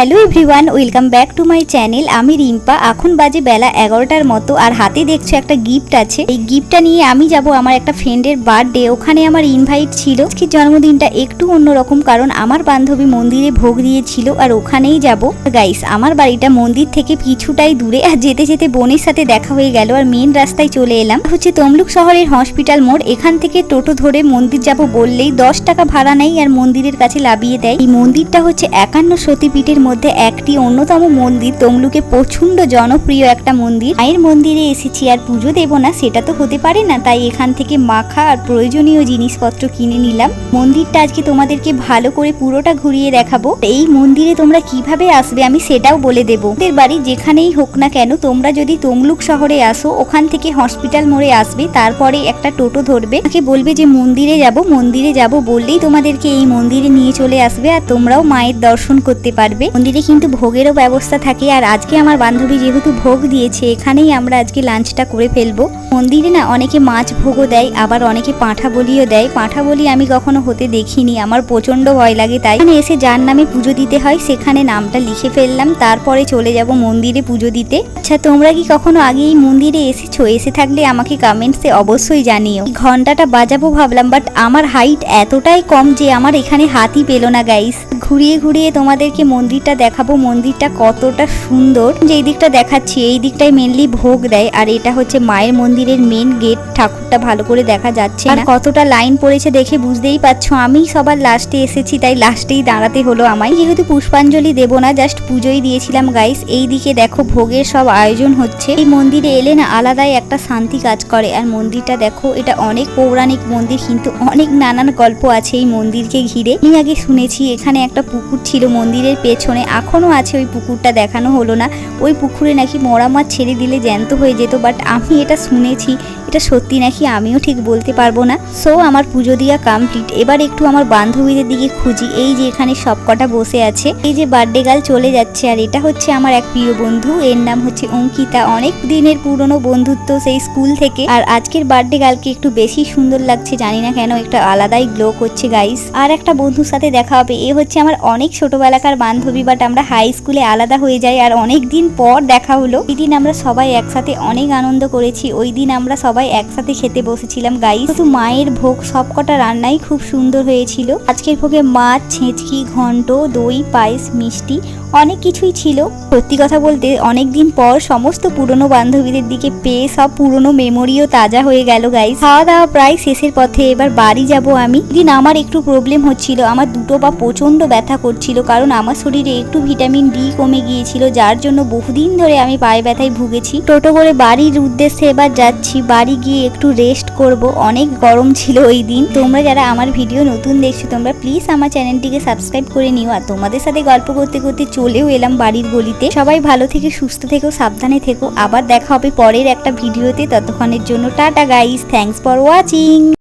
Hello everyone welcome back to my channel আমি রিম্পা। এখন বাজে বেলা এগারোটার মতো আর হাতে দেখছ একটা গিফট আছে। এই গিফটটা নিয়ে আমি যাব আমার একটা ফ্রেন্ডের বার্থডে ওখানে আমার ইনভাইট ছিল। আজকে জন্মদিনটা একটু অন্যরকম কারণ আমার বান্ধবী মন্দিরে ভোগ দিয়েছিল আর ওখানেই যাব। গাইস আমার বাড়িটা মন্দির থেকে কিছুটাই দূরে আর যেতে যেতে বোনের সাথে দেখা হয়ে গেল আর মেন রাস্তায় চলে এলাম। হচ্ছে তমলুক শহরের হসপিটাল মোড়। এখান থেকে টোটো ধরে মন্দির যাব বললেই দশ টাকা ভাড়া নেই আর মন্দিরের কাছে লাভিয়ে দেয়। এই মন্দিরটা হচ্ছে একান্ন সতীপীঠের মধ্যে একটি অন্যতম মন্দির, তমলুকে প্রচণ্ড জনপ্রিয় একটা মন্দির। মায়ের মন্দিরে এসেছি আর পুজো দেবো না, সেটা তো হতে পারে না, তাই এখান থেকে মাখা আর প্রয়োজনীয় জিনিসপত্র কিনে নিলাম। মন্দিরটা আজকে তোমাদেরকে ভালো করে পুরোটা ঘুরিয়ে দেখাবো। এই মন্দিরে তোমরা কীভাবে আসবে আমি সেটাও বলে দেবো। তোমাদের বাড়ি যেখানেই হোক না কেন, তোমরা যদি তমলুক শহরে আসো, ওখান থেকে হসপিটাল মোড়ে আসবে, তারপরে একটা টোটো ধরবে। তাকে বলবে যে, মন্দিরে যাব মন্দিরে যাব বললেই তোমাদেরকে এই মন্দিরে নিয়ে চলে আসবে আর তোমরাও মায়ের দর্শন করতে পারবে। মন্দিরে কিন্তু ভোগেরও ব্যবস্থা থাকে আর আজকে আমার বান্ধবী যেহেতু ভোগ দিয়েছে, এখানেই আমরা আজকে লাঞ্চটা করে ফেলব। মন্দিরে না অনেকে মাছ ভোগও দেয়, আবার অনেকে পাঁঠা বলিও দেয়। পাঁঠা বলি আমি কখনো হতে দেখিনি, আমার প্রচণ্ড ভয় লাগে তাই। এখানে এসে যার নামে পুজো দিতে হয়, সেখানে নামটা লিখে ফেললাম, তারপরে চলে যাব মন্দিরে পুজো দিতে। আচ্ছা তোমরা কি কখনো আগে এই মন্দিরে এসেছ? এসে থাকলে আমাকে কমেন্টসে অবশ্যই জানিও। ঘন্টাটা বাজাবো ভাবলাম বাট আমার হাইট এতটাই কম যে আমার এখানে হাতই পেল না গাইস ঘুরিয়ে ঘুরিয়ে তোমাদেরকে মন্দিরটা দেখাবো মন্দিরটা কতটা সুন্দর। যে এই দিকটা দেখাচ্ছি এই দিকটাই মেনলি ভোগ দেয় আর এটা হচ্ছে মায়ের মন্দিরের মেন গেট ঠাকুরটা ভালো করে দেখা যাচ্ছে আর কতটা লাইন পড়েছে দেখে বুঝতেই পারছ আমি সবার লাস্টে এসেছি তাই লাস্টেই দাঁড়াতে হলো আমায়। যেহেতু পুষ্পাঞ্জলি দেবো না জাস্ট পুজোই দিয়েছিলাম গাইস এই দিকে দেখো ভোগের সব আয়োজন হচ্ছে। এই মন্দিরে এলে না আলাদাই একটা শান্তি কাজ করে আর মন্দিরটা দেখো এটা অনেক পৌরাণিক মন্দির কিন্তু অনেক নানান গল্প আছে এই মন্দিরকে ঘিরে। আমি আগে শুনেছি এখানে একটা পুকুর ছিল মন্দিরের পেছনে এখনও আছে ওই পুকুরটা দেখানো হলো না। ওই পুকুরে নাকি মরা মাছ ছেড়ে দিলে জ্যান্ত হয়ে যেত বাট আমি এটা শুনেছি, এটা সত্যি নাকি আমিও ঠিক বলতে পারব না। সো আমার পুজো দিয়া কমপ্লিট এবার একটু আমার বান্ধবীদের দিকে খুঁজি, এই যে এখানে সবকটা বসে আছে। এই যে বার্থডে গাল চলে যাচ্ছে, আর এটা হচ্ছে আমার এক প্রিয় বন্ধু, এর নাম হচ্ছে অঙ্কিতা। অনেক দিনের পুরনো বন্ধুত্ব সেই স্কুল থেকে। আর আজকের বার্থডে গালকে একটু বেশি সুন্দর লাগছে, জানি না কেন, একটা আলাদাই গ্লো করছে গাইস আর একটা বন্ধুর সাথে দেখা হবে, এ হচ্ছে আমার অনেক ছোটবেলাকার বান্ধবী বাট আমরা হাই স্কুলে আলাদা হয়ে যাই আর অনেক দিন পর দেখা হলো। এই দিন আমরা সবাই একসাথে অনেক আনন্দ করেছি। ওই দিন আমরা সবাই একসাথে খেতে বসেছিলাম গাই শুধু মায়ের ভোগ সবকটা রান্নাই খুব সুন্দর হয়েছিল। আজকের ভোগে মাছ, ছেঁচকি, ঘন্ট, দই, পায়েস, মিষ্টি অনেক কিছুই ছিল। সত্যি কথা বলতে অনেক দিন পর সমস্ত পুরনো বান্ধবীদের দিকে পেয়ে সব পুরনো মেমোরিও তাজা হয়ে গেল গাইস খাওয়া দাওয়া প্রায় শেষের পথে, এবার বাড়ি যাব আমি। দিন আমার একটু প্রবলেম হচ্ছিল, আমার দুটো বা প্রচণ্ড ব্যথা করছিল, কারণ আমার শরীরে একটু ভিটামিন ডি কমে গিয়েছিল, যার জন্য বহুদিন ধরে আমি পায়ে ব্যথায় ভুগেছি। টোটো করে বাড়ির উদ্দেশ্যে এবার যাচ্ছি, বাড়ি গিয়ে একটু রেস্ট করব। অনেক গরম ছিল ওই দিন। তোমরা যারা আমার ভিডিও নতুন দেখছ, তোমরা প্লিজ আমার চ্যানেলটিকে সাবস্ক্রাইব করে নিও। আর তোমাদের সাথে গল্প করতে করতে চলেও এলাম বাড়ির গলিতে। সবাই ভালো থেকে সুস্থ থেকো, সাবধানে থেকো। আবার দেখা হবে পরের একটা ভিডিওতে। ততক্ষণের জন্য tata guys thanks for watching